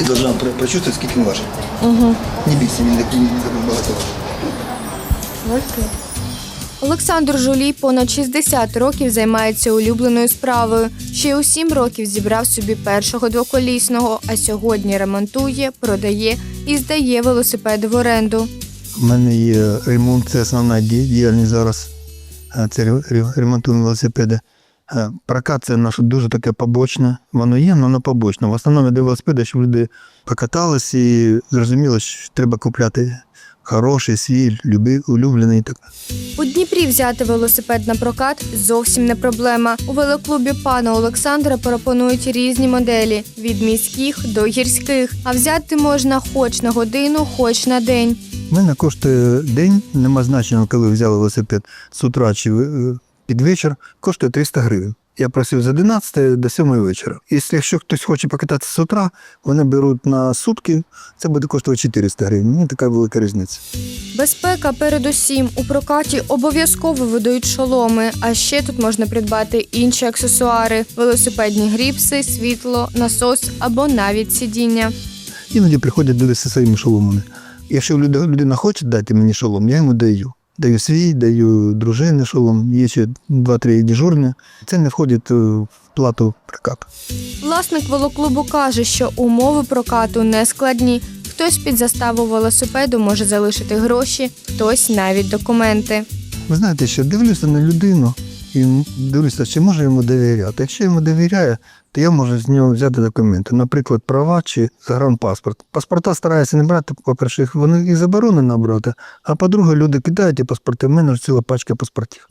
Ти должна прочувствовать, скільки він важить. Угу. Не бійся, він не, не, не багато важить. Олександр Жулій понад 60 років займається улюбленою справою. Ще у 7 років зібрав собі першого двоколісного, а сьогодні ремонтує, продає і здає велосипеди в оренду. У мене є ремонт, це основна діяльність зараз. Це ре- ре- ремонтуємо велосипеди. Е, Прокат це наше дуже таке побочне. Воно є, але воно побочне. В основному я до велосипеди, щоб люди покатались і зрозуміли, що треба купляти хороший, свій, люби, улюблений. Так. У Дніпрі взяти велосипед на прокат зовсім не проблема. У велоклубі пана Олександра пропонують різні моделі від міських до гірських. А взяти можна хоч на годину, хоч на день. У мене коштує день, нема значення, коли взяли велосипед з утра чи е, під вечір, коштує 300 гривень. Я просив з 11 до 7 вечора. Якщо, якщо хтось хоче покататися з утра, вони беруть на сутки, це буде коштувати 400 гривень. Мені така велика різниця. Безпека передусім у прокаті обов'язково видають шоломи, а ще тут можна придбати інші аксесуари: велосипедні гріпси, світло, насос або навіть сидіння. Іноді приходять люди зі своїми шоломами. Якщо людина хоче дати мені шолом, я йому даю. Даю свій, даю дружини шолом, є ще 2-3 дежурні. Це не входить е, в плату прокату. Власник велоклубу каже, що умови прокату не складні. Хтось під заставу велосипеду може залишити гроші, хтось навіть документи. Ви знаєте, що дивлюся на людину і дивлюся, чи може йому довіряти. Якщо йому довіряє, то я можу з нього взяти документи, наприклад, права чи загранпаспорт. Паспорта стараюся не брати, по-перше, вони їх заборонено брати, а по-друге, люди кидають ті паспорти, в мене ж ціла пачка паспортів.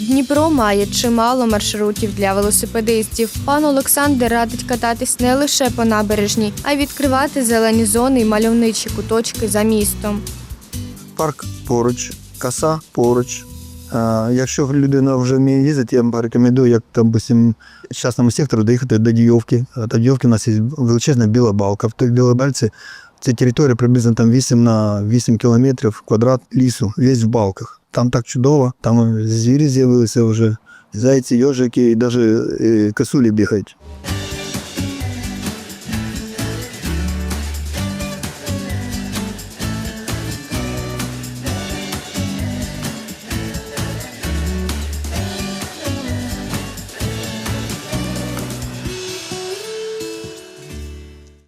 Дніпро має чимало маршрутів для велосипедистів. Пан Олександр радить кататись не лише по набережній, а й відкривати зелені зони і мальовничі куточки за містом. Парк поруч, коса поруч. Якщо людина вже вміє їздити, я вам порекомендую, як допустим, частному сектору доїхати до Дійовки. До Дійовки у нас є величезна біла балка. В той білій бальці це територія приблизно там 8 на 8 кілометрів квадрат лісу, весь в балках. Там так чудово, там звірі з'явилися вже, зайці, йожики і навіть косулі бігають.